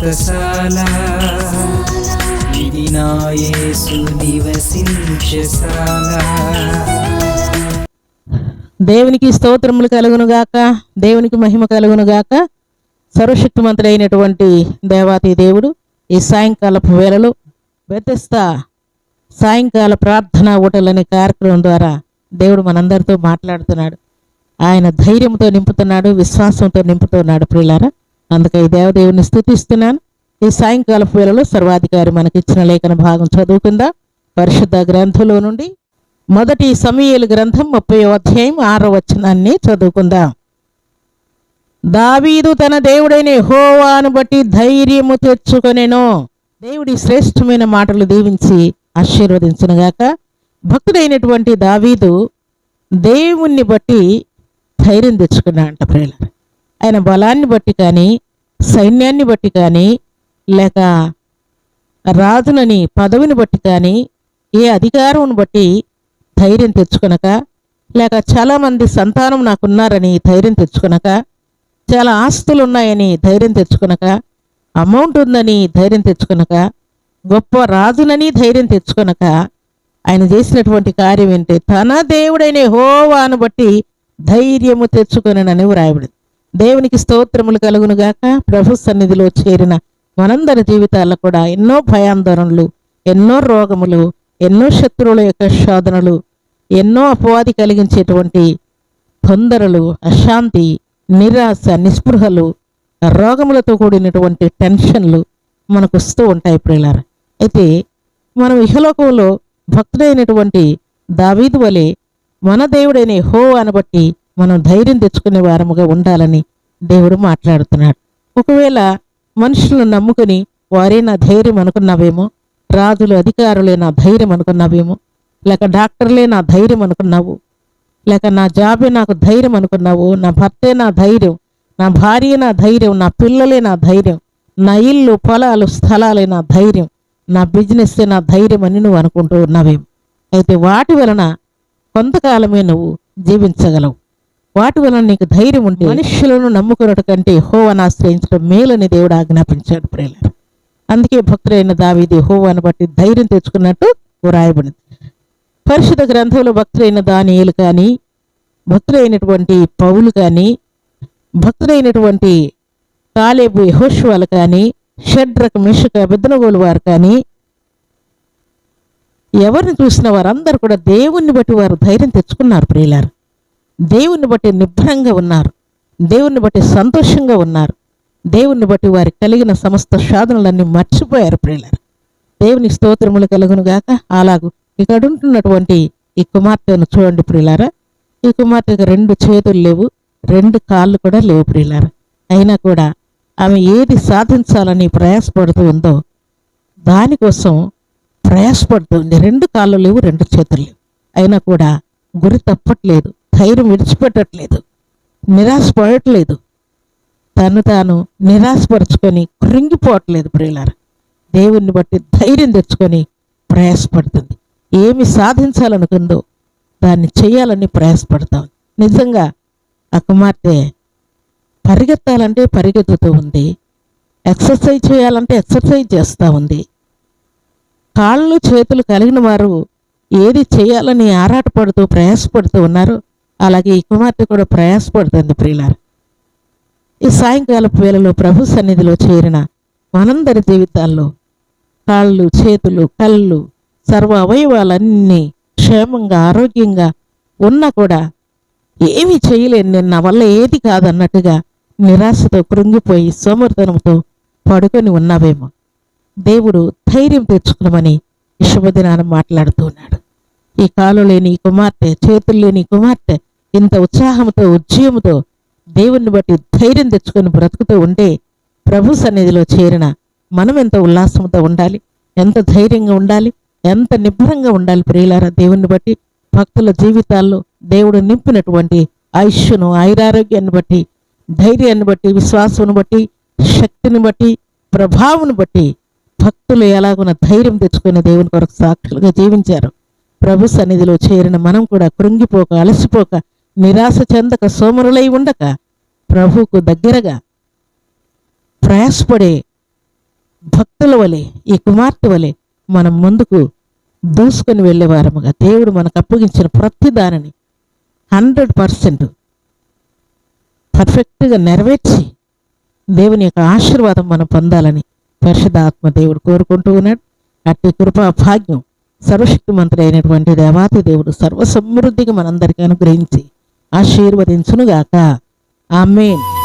వ్రతశాల ఇది నివసించశాల దేవునికి స్తోత్రములు కలుగును గాక దేవునికి మహిమ కలుగునుగాక సర్వశక్తిమంతుడైనటువంటి దేవాతి దేవుడు ఈ సాయంకాలపు వేళలో వ్యతస్థ సాయంకాల ప్రార్థన ఊటలనే కార్యక్రమం ద్వారా దేవుడు మనందరితో మాట్లాడుతున్నాడు. ఆయన ధైర్యంతో నింపుతున్నాడు విశ్వాసంతో నింపుతున్నాడు ప్రియులారా. అందుకే ఈ దేవదేవుని స్థుతిస్తున్నాను ఈ సాయంకాలపు వేళలో సర్వాధికారి మనకిచ్చిన లేఖన భాగం చదువుకుందా? పరిశుద్ధ గ్రంథంలో నుండి మొదటి సమయలు గ్రంథం ముప్పై అధ్యాయం ఆరో వచనాన్ని చదువుకుందాం. దావీదు తన దేవుడైన హోవాను బట్టి ధైర్యము తెచ్చుకొనెను. దేవుడి శ్రేష్టమైన మాటలు దీవించి ఆశీర్వదించునుగాక. భక్తుడైనటువంటి దావీదు దేవుణ్ణి బట్టి ధైర్యం తెచ్చుకున్నా అంట ప్రియుల ఆయన బలాన్ని బట్టి కానీ సైన్యాన్ని బట్టి కానీ లేక రాజునని పదవిని బట్టి కానీ ఏ అధికారం బట్టి ధైర్యం తెచ్చుకొనక లేక చాలామంది సంతానం నాకున్నారని ధైర్యం తెచ్చుకొనక చాలా ఆస్తులు ఉన్నాయని ధైర్యం తెచ్చుకొనక అమౌంట్ ఉందని ధైర్యం తెచ్చుకొనక గొప్ప రాజునని ధైర్యం తెచ్చుకొనక ఆయన చేసినటువంటి కార్యం ఏంటి? తన దేవుడైన హోవాను బట్టి ధైర్యము తెచ్చుకొనని వ్రాయబడింది దేవునికి స్తోత్రములు కలుగునుగాక ప్రభు సన్నిధిలో చేరిన మనందరి జీవితాల్లో కూడా ఎన్నో భయాందోళనలు ఎన్నో రోగములు ఎన్నో శత్రువుల యొక్క శోధనలు ఎన్నో అపవాది కలిగించేటువంటి తొందరలు అశాంతి నిరాశ నిస్పృహలు రోగములతో కూడినటువంటి టెన్షన్లు మనకు వస్తూ ఉంటాయి ప్రియులారా. అయితే మనం ఇహలోకంలో భక్తుడైనటువంటి దావీదు వలె మన దేవుడైన హో అనబట్టి మనం ధైర్యం తెచ్చుకునే వారముగా ఉండాలని దేవుడు మాట్లాడుతున్నాడు. ఒకవేళ మనుషులను నమ్ముకుని వారే నా ధైర్యం అనుకున్నావేమో రాజులు అధికారులే నా ధైర్యం అనుకున్నావేమో లేక డాక్టర్లే నా ధైర్యం అనుకున్నావు లేక నా జాబే నాకు ధైర్యం అనుకున్నావు నా భర్తే నా ధైర్యం నా భార్య నా ధైర్యం నా పిల్లలే నా ధైర్యం నా ఇల్లు పొలాలు స్థలాలే నా ధైర్యం నా బిజినెస్సే నా ధైర్యం అని నువ్వు అనుకుంటూ ఉన్నావేమో. అయితే వాటి వలన కొంతకాలమే నువ్వు జీవించగలవు. వాటి వలన నీకు ధైర్యం ఉంటే మనుష్యులను నమ్ముకున్నట్టు కంటే హోవను ఆశ్రయించడం మేలని దేవుడు ఆజ్ఞాపించాడు ప్రేలరు అందుకే భక్తుడైన దావీది హోవాను బట్టి ధైర్యం తెచ్చుకున్నట్టు వ్రాయబడింది పరిశుద్ధ గ్రంథంలో భక్తుడైన దానియేలు కానీ భక్తుడైనటువంటి పౌలు కానీ భక్తుడైనటువంటి కాలేబు యహోష్వాలు కానీ షడ్రక్ మిషక బెద్దనగోలు వారు కానీ ఎవరిని చూసిన వారందరూ కూడా దేవుణ్ణి బట్టి వారు ధైర్యం తెచ్చుకున్నారు ప్రియులారు. దేవుణ్ణి బట్టి నిబ్బరంగా ఉన్నారు. దేవుణ్ణి బట్టి సంతోషంగా ఉన్నారు. దేవుణ్ణి బట్టి వారికి కలిగిన సమస్త సాధనలన్నీ మర్చిపోయారు ప్రియులారు. దేవుని స్తోత్రములు కలుగును గాక. అలాగు ఇక్కడ ఉంటున్నటువంటి ఈ కుమార్తెను చూడండి ప్రియులారా. ఈ కుమార్తెకు రెండు చేతులు లేవు రెండు కాళ్ళు కూడా లేవు ప్రియులారా. అయినా కూడా ఆమె ఏది సాధించాలని ప్రయాసపడుతూ ఉందో దానికోసం ప్రయాసపడుతుంది రెండు కాళ్ళు లేవు రెండు చేతులు లేవు. అయినా కూడా గురి తప్పట్లేదు. ధైర్యం విడిచిపెట్టట్లేదు నిరాశపడట్లేదు. తను తాను నిరాశపరుచుకొని కృంగిపోవట్లేదు ప్రియులారు. దేవుణ్ణి బట్టి ధైర్యం తెచ్చుకొని ప్రయాసపడుతుంది. ఏమి సాధించాలనుకుందో దాన్ని చేయాలని ప్రయాసపడతాం. నిజంగా ఆ కుమార్తె పరిగెత్తాలంటే పరిగెత్తుతూ ఉంది. ఎక్సర్సైజ్ చేయాలంటే ఎక్సర్సైజ్ చేస్తూ ఉంది. కాళ్ళు చేతులు కలిగిన వారు ఏది చేయాలని ఆరాటపడుతూ ప్రయాసపడుతూ ఉన్నారు? అలాగే ఈ కుమార్తె కూడా ప్రయాసపడుతుంది ప్రియులారు. ఈ సాయంకాలపు వేళలో ప్రభు సన్నిధిలో చేరిన మనందరి జీవితాల్లో కాళ్ళు చేతులు కళ్ళు సర్వ అవయవాలన్నీ క్షేమంగా ఆరోగ్యంగా ఉన్నా కూడా ఏమి చేయలేను నేను నా వల్ల ఏది కాదన్నట్టుగా నిరాశతో కృంగిపోయి సోమర్తనంతో పడుకొని ఉన్నావేమో. దేవుడు ధైర్యం తెచ్చుకున్నామని శుభదినాన్ని మాట్లాడుతూ ఉన్నాడు. ఈ కాలు లేని ఈ కుమార్తె చేతులు లేని కుమార్తె ఇంత ఉత్సాహంతో ఉజ్జయంతో దేవుణ్ణి బట్టి ధైర్యం తెచ్చుకొని బ్రతుకుతూ ఉంటే ప్రభు సన్నిధిలో చేరిన మనం ఎంత ఉల్లాసంతో ఉండాలి ఎంత ధైర్యంగా ఉండాలి ఎంత నిబ్బరంగా ఉండాలి ప్రియులారా దేవుణ్ణి బట్టి. భక్తుల జీవితాల్లో దేవుడు నింపినటువంటి ఆయుష్ను ఆయురారోగ్యాన్ని బట్టి ధైర్యాన్ని బట్టి విశ్వాసాన్ని బట్టి శక్తిని బట్టి ప్రభావం బట్టి భక్తులు ఎలాగున్న ధైర్యం తెచ్చుకుని దేవుని కొరకు సాక్షులుగా జీవించారు. ప్రభు సన్నిధిలో చేరిన మనం కూడా కృంగిపోక అలసిపోక నిరాశ చెందక సోమరులై ఉండక ప్రభువుకు దగ్గరగా ప్రయాసపడే భక్తుల వలె ఈ కుమార్తె వలె మనం ముందుకు దూసుకొని వెళ్ళేవారముగా. దేవుడు మనకు అప్పగించిన ప్రతి దానిని హండ్రెడ్ పర్సెంట్ పర్ఫెక్ట్గా నెరవేర్చి దేవుని యొక్క ఆశీర్వాదం మనం పొందాలని పరిశుద్ధాత్మ దేవుడు కోరుకుంటూ ఉన్నాడు. అట్టి కృపా భాగ్యం సర్వశక్తిమంతుడు అయినటువంటి దేవాతి దేవుడు సర్వ సమృద్ధిగా మనందరికీ అనుగ్రహించి ఆశీర్వదించునుగాక. ఆమెన్.